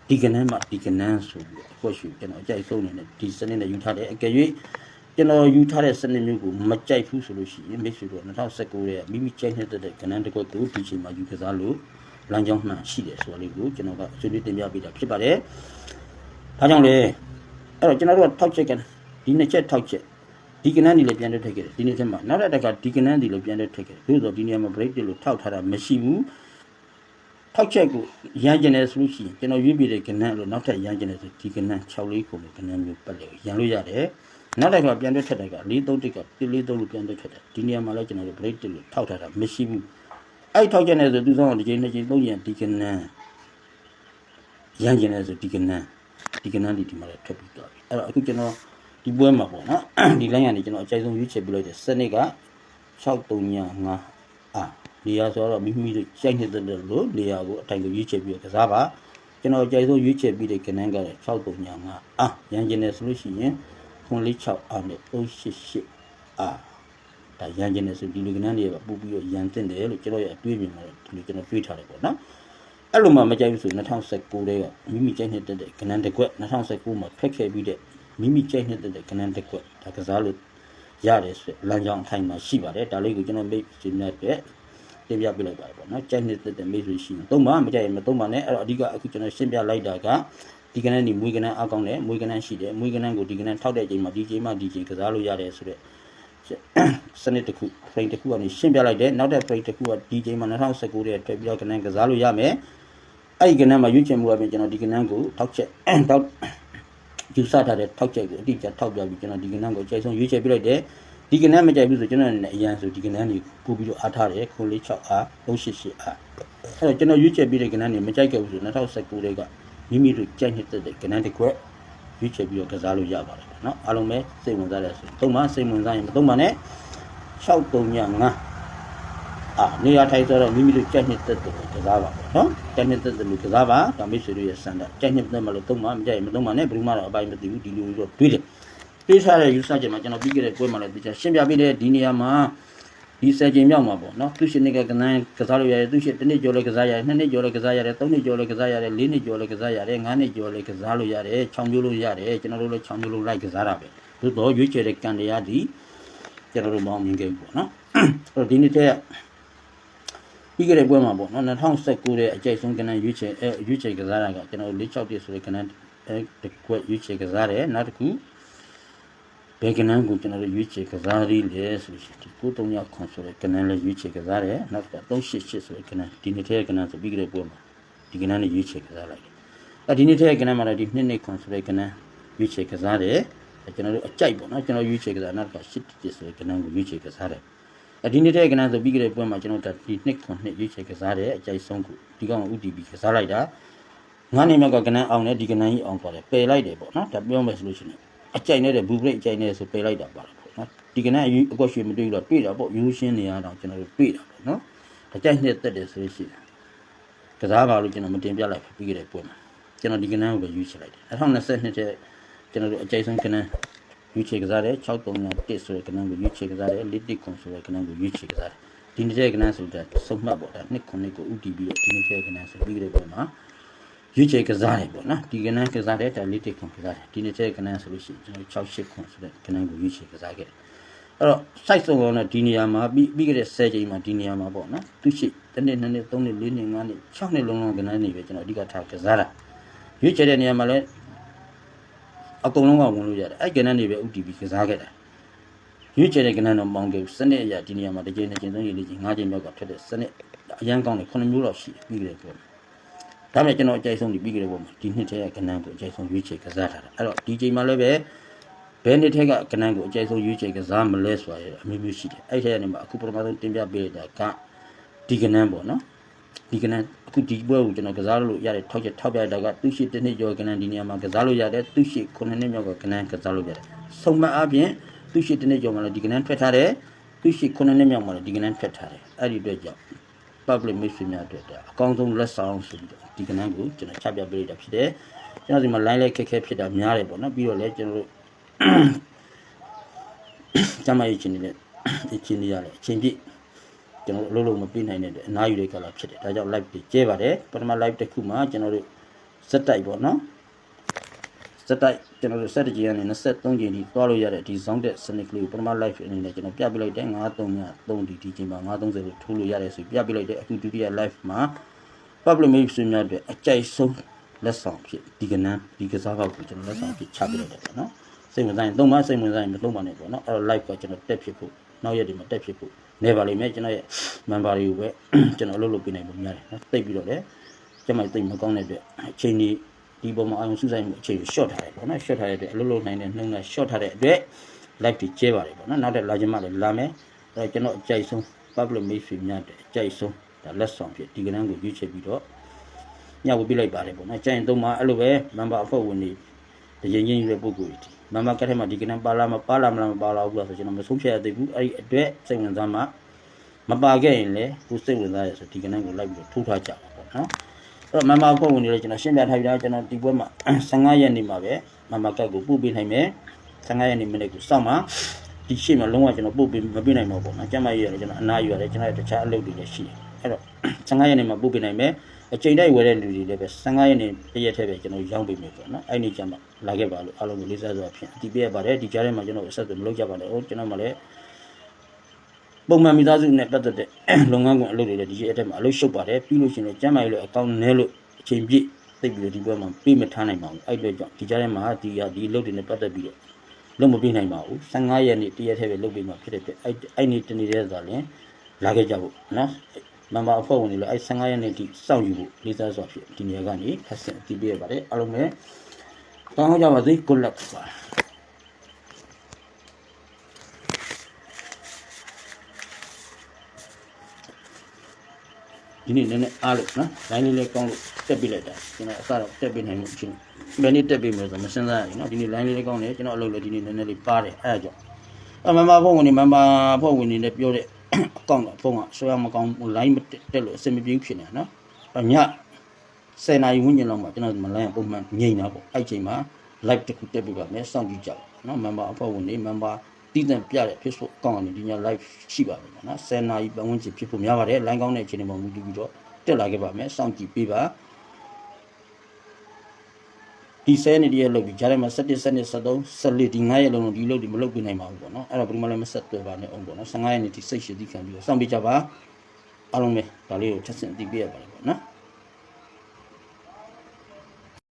ဒီကဏ္ဍမှာဒီကဏ္ဍဆိုပြီးတော့အခုရှိကျွန်တော်အကြိုက်ဆုံးနေတယ်ဒီစနစ်နဲ့ယူထားတယ်အကယ်၍ကျွန်တော်ယူထားတဲ့စနစ်မျိုးကိုမကြိုက်ဘူးဆိုလို့ရှိရင်မိတ်ဆွေတို့2019ရဲ့မိမိကြိုက်နေတဲ့ကဏ္ဍတစ်ခုကိုဒီချိန်မှာယူကစားလို့လမ်းကြောင်းမှန်ရှိတယ်ဆိုတာလေးကိုကျွန်တော်ကဆွေးနွေးတင်ပြပေးတာဖြစ်ပါတယ်။ဒါကြောင့်လေ အဲ့တော့ကျွန်တော်တို့ကထောက်ချက်ကဒီနှစ်ချက်ထောက်ချက်ဒီကနန်းဒီလည်းပြန်တက်ထည့်ခဲ့တယ်ဒီနေ့ထဲမှာနောက်တစ်တက်ကဒီကနန်းဒီလည်းပြန်တက်ထည့်ခဲ့တယ်သို့သောဒီနေရာမှာ break တက်လို့ထောက်ထားတာမရှိဘူးထောက်ချက်ကိုရမ်းကျင်တယ်ဆိုလို့ရှိရင်ကျွန်တော်ရွေးပြတဲ့ကနန်းလို့နောက်ထပ်ရမ်းကျင်တယ်ဆိုဒီကနန်း6လေးခုလို့ကနန်းမျိုးပတ်လေရန်လို့ရတယ်နောက်တစ်ခါပြန်တက်ထည့်တဲ့က4 3တက်က1 4 3လို့ပြန်တက်ထည့်တယ်ဒီနေရာမှာလည်းကျွန်တော်တို့ break တက်လို့ထောက်ထားတာမရှိဘူးအဲ့ထောက်ချက်နဲ့ဆိုသူဆောင်ဒီချိန်နှစ်ချိန်သုံးချိန်ဒီကနန်းရမ်းကျင်တယ်ဆိုဒီကနန်း ဒီကနန်းဒီဒီမှာလည်းထွက်ပြီးသွားပြီအဲ့တော့အခုကျွန်တော်ဒီပွဲမှာပေါ့နော်ဒီ line ကနေကျွန်တော်အကြိုက်ဆုံးရွေးချယ်ပြလိုက်တဲ့စနစ်က6395အာနေရာဆိုတော့မိမိတို့ကြိုက်နေတဲ့လို့နေရာကိုအတိုင်းကိုရွေးချယ်ပြီးတော့ကစားပါကျွန်တော်အကြိုက်ဆုံးရွေးချယ်ပြီးတဲ့ကနန်းကလည်း6395အာရန်ကျင်နေဆိုလို့ရှိရင်946အာနဲ့388အာဒါရန်ကျင်နေဆိုဒီလူကနန်းတွေကပို့ပြီးတော့ရန်တင်တယ်လို့ကျွန်တော်ရဲ့အတွေးမြင်မှာဒီလိုကျွန်တော်တွေးထားတယ်ပေါ့နော် အဲ့လိုမှမကြိုက်ဘူးဆို2019တဲကမိမိကြိုက်နေတဲ့ကနန်းတစ်ခွက်2019မှာဖက်ခဲ့ပြီးတဲ့မိမိကြိုက်နေတဲ့ကနန်းတစ်ခွက်ဒါကစားလို့ရတယ်ဆိုလမ်းကြောင်းအထိုင်မှာရှိပါတယ်ဒါလေးကိုကျွန်တော်မိတ်ဆွေနဲ့တဲ့တင်ပြပေးလိုက်ပါတယ်ပေါ့နော်ကြိုက်နေတဲ့မိတ်ဆွေရှိရင်သုံးပါမကြိုက်ရင်မသုံးပါနဲ့အဲ့တော့အဓိကအခုကျွန်တော်ရှင်းပြလိုက်တာကဒီကနန်းဒီမွေးကနန်းအကောင်းတယ်မွေးကနန်းရှိတယ်မွေးကနန်းကိုဒီကနန်းထောက်တဲ့အချိန်မှာဒီချိန်မှာဒီချိန်ကစားလို့ရတယ်ဆိုတဲ့ စနစ်တစ်ခု frame တစ်ခုကနေရှင်းပြလိုက်တယ်နောက်တဲ့ frame တစ်ခုကဒီချိန်မှာ2019ရဲ့ထွက်ပြီးတော့ကနန်းကစားလို့ရမယ်အဲ့ဒီကနန်းမှာရွေးချယ်မှုအပြင်ကျွန်တော်ဒီကနန်းကိုထောက်ချက်ထောက်ယူဆထားတဲ့ထောက်ချက်ကိုအတိအကျထောက်ပြပြီးကျွန်တော်ဒီကနန်းကိုအကျိဆုံးရွေးချယ်ပြလိုက်တယ်ဒီကနန်းမကြိုက်ဘူးဆိုကျွန်တော်အနေနဲ့အရန်ဆိုဒီကနန်းကြီးပို့ပြီးတော့အားထားတယ်ခုလေး6အား388အားအဲ့တော့ကျွန်တော်ရွေးချယ်ပြီးတဲ့ကနန်းတွေမကြိုက်ခဲ့ဘူးဆို2019တဲ့ကမိမိတို့ကြိုက်နေတဲ့ကနန်းတစ်ခွက် ရွေးချယ်ပြီးတော့ကစားလို့ရပါတယ်เนาะအားလုံးပဲစိတ်ဝင်စားတယ်ဆိုသုံးပါစိတ်ဝင်စားရင်မသုံးပါနဲ့6395အာနေရာထိုင်ဆိုတော့မိမိတို့ကြိုက်နေတဲ့တူကစားပါပေါ့နော်ကြိုက်နေတဲ့တူကစားပါဒါမိတ်ဆွေတို့ရဲ့စံတက်ကြိုက်နေတဲ့မလို့သုံးပါမကြိုက်ရင်မသုံးပါနဲ့ဘယ်သူမှတော့အပိုင်မသိဘူးဒီလိုလိုတော့တွေးတယ်တွေးထားတဲ့ user ချက်မှာကျွန်တော်ပြီးခဲ့တဲ့ပွဲမှာလည်းဒီချက်ရှင်းပြပေးတဲ့ဒီနေရာမှာ ဒီစက်ချိန်မြောက်မှာပေါ့နော်သူရှင်နေကကနန်းကစားလို့ရတယ်သူရှင်တစ်နှစ်ကျော်လည်းကစားရတယ်နှစ်နှစ်ကျော်လည်းကစားရတယ်သုံးနှစ်ကျော်လည်းကစားရတယ်လေးနှစ်ကျော်လည်းကစားရတယ်ငါးနှစ်ကျော်လည်းကစားလို့ရတယ်ခြောင်ပြိုးလို့ရတယ်ကျွန်တော်တို့လည်းခြောင်ပြိုးလို့လိုက်ကစားတာပဲသို့တော့ရွေးချယ်တဲ့ကံတရားဒီကျွန်တော်တို့မအောင်မြင်ခဲ့ဘူးပေါ့နော်အဲ့တော့ဒီနေ့တည်းပြီးခဲ့တဲ့ပွဲမှာပေါ့နော်2019ရဲ့အကြိုက်ဆုံးကနန်းရွေးချယ်အဲရွေးချယ်ကစားတာကကျွန်တော်တို့461ဆိုတဲ့ကနန်းအဲတကွက်ရွေးချယ်ကစားတယ်နောက်တစ်ခု ဘယ်ကနန်းကိုကျွန်တော်တို့ရွေးချယ်ကစားရည်လဲဆိုလို့ရှိရင်ဒီ93ခွန်ဆိုတဲ့ကနန်းလည်းရွေးချယ်ကစားတယ်နောက်တစ်ခါ388ဆိုတဲ့ကနန်းဒီနေ့တည်းကနန်းဆိုပြီးခဲ့တဲ့ပွဲမှာဒီကနန်းနဲ့ရွေးချယ်ကစားလိုက်တယ်အဲဒီနေ့တည်းကနန်းမှာလည်းဒီနှစ်နှစ်ခွန်ဆိုတဲ့ကနန်းရွေးချယ်ကစားတယ်ကျွန်တော်တို့အကြိုက်ပေါ့နော်ကျွန်တော်ရွေးချယ်ကစားနောက်တစ်ခါ81ဆိုတဲ့ကနန်းကိုရွေးချယ်ကစားတယ်အဲဒီနေ့တည်းကနန်းဆိုပြီးကြတဲ့ပွဲမှာကျွန်တော်တို့ဒီနှစ်ခွန်နှစ်ရွေးချယ်ကစားတယ်အကြိုက်ဆုံးကိုဒီကောင် UTB ကစားလိုက်တာငါးနေမြတ်ကကနန်းအောင်တယ်ဒီကနန်းကြီးအောင်သွားတယ်ပယ်လိုက်တယ်ပေါ့နော်ဒါပြောမယ်ဆိုလို့ရှိရင် အကြိုက်နေတဲ့ဘူးပရိတ်အကြိုက်နေတဲ့ဆိုပယ်လိုက်တာပါတော့ပေါ့နော်ဒီကနေ့အယူအကွက်ရွှေမတွေ့တော့တွေ့တာပေါ့ယူရှင်းနေရတော့ကျွန်တော်တို့တွေ့တာပေါ့နော်အကြိုက်နဲ့တက်တယ်ဆိုလို့ရှိတယ်ကစားပါလို့ကျွန်တော်မတင်ပြလိုက်ဘူးပြီးခဲ့တဲ့ပွဲမှာကျွန်တော်ဒီကနေ့ကိုပဲယူချလိုက်တယ်2022တဲ့ကျွန်တော်တို့အကြိုက်ဆုံးကနေ့ယူချေကစားတယ်6301ဆိုတဲ့ကနေ့ကိုယူချေကစားတယ်လစ်တစ်ခွန်ဆိုတဲ့ကနေ့ကိုယူချေကစားတယ်ဒီနေ့တဲ့ကနေ့ဆိုတာစုံမှတ်ပေါ့ဒါနှစ်ခုနှစ်ကိုဥတီပြီးတော့ဒီနေ့တဲ့ကနေ့ဆိုပြီးခဲ့တဲ့ပွဲမှာ ရွေးချယ်ကစားတယ်ပေါ့နော်ဒီကနန်းကစားတဲ့ဒါလေးတစ်ခွန်ကစားတယ်ဒီနေ့တဲ့ကနန်းဆိုလို့ရှိရင်ကျွန်တော်6 8ခွန်ဆိုတဲ့ကနန်းကိုရွေးချယ်ကစားခဲ့တယ်အဲ့တော့ site ဆုံးကတော့ဒီနေရာမှာပြီးပြီးခဲ့တဲ့10ချိန်မှာဒီနေရာမှာပေါ့နော်သူရှိတစ်နှစ်နှစ်နှစ်သုံးနှစ်လေးနှစ်ငါးနှစ်6နှစ်လုံးလုံးကနန်းနေပဲကျွန်တော်အဓိကထားကစားတာရွေးချယ်တဲ့နေရာမှာလည်းအကုန်လုံးကဝင်လို့ရတယ်အဲ့ကနန်းနေပဲ UTP ကစားခဲ့တာရွေးချယ်တဲ့ကနန်းတော့မောင်းခဲ့စနစ်အရာဒီနေရာမှာတစ်ချိန်တစ်ချိန်သုံးချိန်လေးချိန်ငါးချိန်မြောက်ကထွက်တဲ့စနစ်အရန်ကောင်းတယ်9မျိုးတော့ရှိတယ်ပြီးခဲ့တဲ့ပြော ဒါပေမဲ့ကျွန်တော်အကြိုက်ဆုံးဒီပြီးကြတဲ့ပုံမှာဒီနှစ်တည်းကကနန်းကိုအကြိုက်ဆုံးရွေးချယ်ကစားထားတာအဲ့တော့ဒီချိန်မှာလည်းပဲဘယ်နှစ်ထက်ကကနန်းကိုအကြိုက်ဆုံးရွေးချယ်ကစားမလဲဆိုတာရအမျိုးမျိုးရှိတယ်အဲ့ထဲကနေမှာအခုပထမဆုံးတင်ပြပေးတာကဒီကနန်းပေါ့နော်ဒီကနန်းအခုဒီပွဲကိုကျွန်တော်ကစားလို့ရတယ်ထောက်ချက်ထောက်ပြတာကသူရှိတစ်နှစ်ကျော်ကနန်းဒီနေရာမှာကစားလို့ရတယ်သူရှိ9နှစ်မြောက်ကကနန်းကစားလို့ရတယ်စုံမအပြင်သူရှိတစ်နှစ်ကျော်မှာလည်းဒီကနန်းထွက်ထားတယ်သူရှိ9နှစ်မြောက်မှာလည်းဒီကနန်းထွက်ထားတယ်အဲ့ဒီအတွက်ကြောင့် public မိတ်ဆွေများအတွက်ဒါအကောင်းဆုံးလက်ဆောင်ဆိုပြီးတော့ဒီကဏ္ဍကိုကျွန်တော်ချပြပေးလိုက်တာဖြစ်တယ်ကျွန်တော်ဒီမှာ line လေးခက်ခဲဖြစ်တာများတယ်ပေါ့နော်ပြီးတော့လည်းကျွန်တော်တို့ကျမရေးချင်းနေတဲ့အချင်းကြီးရတယ်အချင်းပြည့်ကျွန်တော်တို့အလုံးလုံးမပြနိုင်တဲ့အတွက်အနားယူတဲ့ကလာဖြစ်တယ်ဒါကြောင့် live တွေကျဲပါတယ်ပထမ live တစ်ခုမှာကျွန်တော်တို့စက်တိုက်ပေါ့နော် စက်တိုက်ကျွန်တော်တို့စက်တကြီးကနေ23ကြိမ်ဒီသွားလို့ရတဲ့ဒီ zone တဲ့စနစ်ကလေးကိုပထမ live အနေနဲ့ကျွန်တော်ပြပြလိုက်တယ်933ဒီဒီချိန်မှာ930လို့ထိုးလို့ရတယ်ဆိုပြပြလိုက်တယ်အခုဒုတိယ live မှာ public mate ဆွေးများအတွက်အကြိုက်ဆုံးလက်ဆောင်ဖြစ်ဒီကနန်းဒီကစားကောက်ကိုကျွန်တော်လက်ဆောင်ဖြစ်ချပြလိုက်တယ်ပေါ့နော်စိတ်ဝင်စားရင်သုံးပါစိတ်ဝင်စားရင်မသုံးပါနဲ့ပေါ့နော်အဲ့တော့ live ကကျွန်တော်တက်ဖြစ်ဖို့နောက်ရက်ဒီမှာတက်ဖြစ်ဖို့နေပါလိမ့်မယ်ကျွန်တော်ရဲ့ member တွေကိုပဲကျွန်တော်အလုပ်လုပ်ပေးနိုင်ပုံများတယ်နော်တိတ်ပြီးတော့လည်းကျွန်မတိတ်မကောင်းတဲ့အတွက်အချိန်ကြီး ဒီပုံမှာအာရုံစူးစိုက်မှုအချိန်ကို short ထားတယ်ပေါ့နော် short ထားတဲ့အတွက်အလုပ်လုပ်နိုင်တဲ့နှုန်းက short ထားတဲ့အတွက် live တွေကျဲပါတယ်ပေါ့နော်နောက်တဲ့လာခြင်းမလည်းလာမယ်အဲ့တော့ကျွန်တော်အကြိုက်ဆုံး public mate ဆွေများတဲ့အကြိုက်ဆုံးဒါလက်ဆောင်ဖြစ်ဒီကနန်းကိုရွေးချယ်ပြီးတော့ညဝပြလိုက်ပါတယ်ပေါ့နော်ကြိုင်သုံးမှာအဲ့လိုပဲ member အဖွဲ့ဝင်တွေတရင်ချင်းယူတဲ့ပုံကိုယ်တွေ member ကတ်ထဲမှာဒီကနန်းပါလာမပါလာမလားမပါလာဘူးလားဆိုကျွန်တော်မဆုံးဖြတ်ရသေးဘူးအဲ့ဒီအတွက်စိတ်ဝင်စားမှမပါခဲ့ရင်လည်းကိုစိတ်ဝင်စားရဆိုဒီကနန်းကိုလိုက်ပြီးတော့ထိုးထားကြပါပေါ့နော် အဲ့တော့ member အဖွဲ့ဝင်တွေလည်းကျွန်တော်ရှင်းပြထားပြီးသားကျွန်တော်ဒီဘက်မှာ15ရက်နေ့မှာပဲ member ကတ်ကိုပို့ပေးနိုင်မယ်15ရက်နေ့မိနစ်ကိုစောင့်ပါဒီရှေ့မှာလုံးဝကျွန်တော်ပို့ပေးမပေးနိုင်တော့ဘူးပေါ့နော်ကျမကြီးရတယ်ကျွန်တော်အနားယူရတယ်ကျွန်တော်တခြားအလုပ်တွေလည်းရှိတယ်အဲ့တော့15ရက်နေ့မှာပို့ပေးနိုင်မယ်အချိန်တိုက်ဝယ်တဲ့လူတွေလည်းပဲ15ရက်နေ့တရက်တည်းပဲကျွန်တော်ရောင်းပေးမယ်ပေါ့နော်အဲ့ဒီကျမှလာခဲ့ပါလို့အားလုံးကိုလေးစားစွာဖြင့်အတီးပြရပါတယ်ဒီကြားထဲမှာကျွန်တော်အဆက်အသွယ်မလုပ်ကြပါနဲ့ဟိုကျွန်တော်မှလည်း ပုံမှန်မိသားစုနဲ့ပတ်သက်တဲ့လုပ်ငန်းခွင်အလုပ်တွေလည်းဒီရက်အထက်မှာအလုပ်ရှုပ်ပါတယ်ပြီးလို့ရှိရင်လည်းကျမ်းမာရေးလို့အကောင့်နဲလို့အချိန်ပြည့်သိပ်ပြီးတော့ဒီဘက်မှာပြေးမထားနိုင်ပါဘူးအဲ့အတွက်ကြောင့်ဒီကြားထဲမှာဒီဟာဒီအလုပ်တွေနဲ့ပတ်သက်ပြီးတော့လုံးမပြေးနိုင်ပါဘူး15ရက်နေ့တရက်တည်းပဲလုပ်ပေးမှာဖြစ်တဲ့အတွက်အဲ့အဲ့နေ့တနေ့တည်းဆိုရင်လာခဲ့ကြဖို့နော်မမအဖွဲ့ဝင်တွေလည်းအဲ့15ရက်နေ့ဒီစောင့်ယူဖို့လေးစားစွာဖြစ်ဒီနေရာကနေဖတ်ဆင်အတည်ပြရပါတယ်အားလုံးပဲတောင်းကြပါစေ good luck ပါ ဒီနေ့နည်းနည်းအားလို့နော် line လေးလေးကောင်းလို့တက်ပြလိုက်တာကျွန်တော်အစတော့တက်ပြနိုင်မှုအချင်းဘယ်နေ့တက်ပြမလဲဆိုမစဉ်းစားရဘူးနော်ဒီနေ့ line လေးလေးကောင်းတယ်ကျွန်တော်အလုပ်လည်းဒီနေ့နည်းနည်းလေးပါတယ်အဲ့ဒါကြောင့်အမမဖုန်းဝင်နေမမဖုန်းဝင်နေလည်းပြောတဲ့အကောင့်ကဖုန်းကဆွဲမကောင်း line မတက်လို့အဆင်မပြေဘူးဖြစ်နေတာနော်အည10နာရီဝန်းကျင်လောက်မှာကျွန်တော်ဒီမှာ line ပုံမှန်ငြိမ်တာပေါ့အဲ့ချိန်မှာ live တစ်ခုတက်ပြပါမယ်စောင့်ကြည့်ကြပါနော် member အဖွဲ့ဝင်တွေ member တည်တံ့ပြတဲ့ Facebook account ကနေဒီည live ရှိပါမယ်နော်10နာရီပတ်ဝန်းကျင်ဖြစ်ဖို့များပါတယ် line ကောင်းတဲ့အချိန်တွေမှာမူတည်ပြီးတော့တက်လာခဲ့ပါမယ်စောင့်ကြည့်ပေးပါဒီဆဲနေတည်းရဲ့လုပ်ပြီးဂျားထဲမှာ17 17 73 14ဒီ9ရက်လုံးလုံးဒီလုပ်ဒီမလုပ်ပြနိုင်ပါဘူးပေါ့နော်အဲ့တော့ဘယ်လိုမှလည်းမဆက်သွယ်ပါနဲ့အောင်ပေါ့နော်15ရက်နေ့ဒီစိတ်ရှိသီးခံပြီးတော့စောင့်ပေးကြပါအားလုံးပဲဒါလေးကိုချက်စင်အတည်ပြရပါတယ်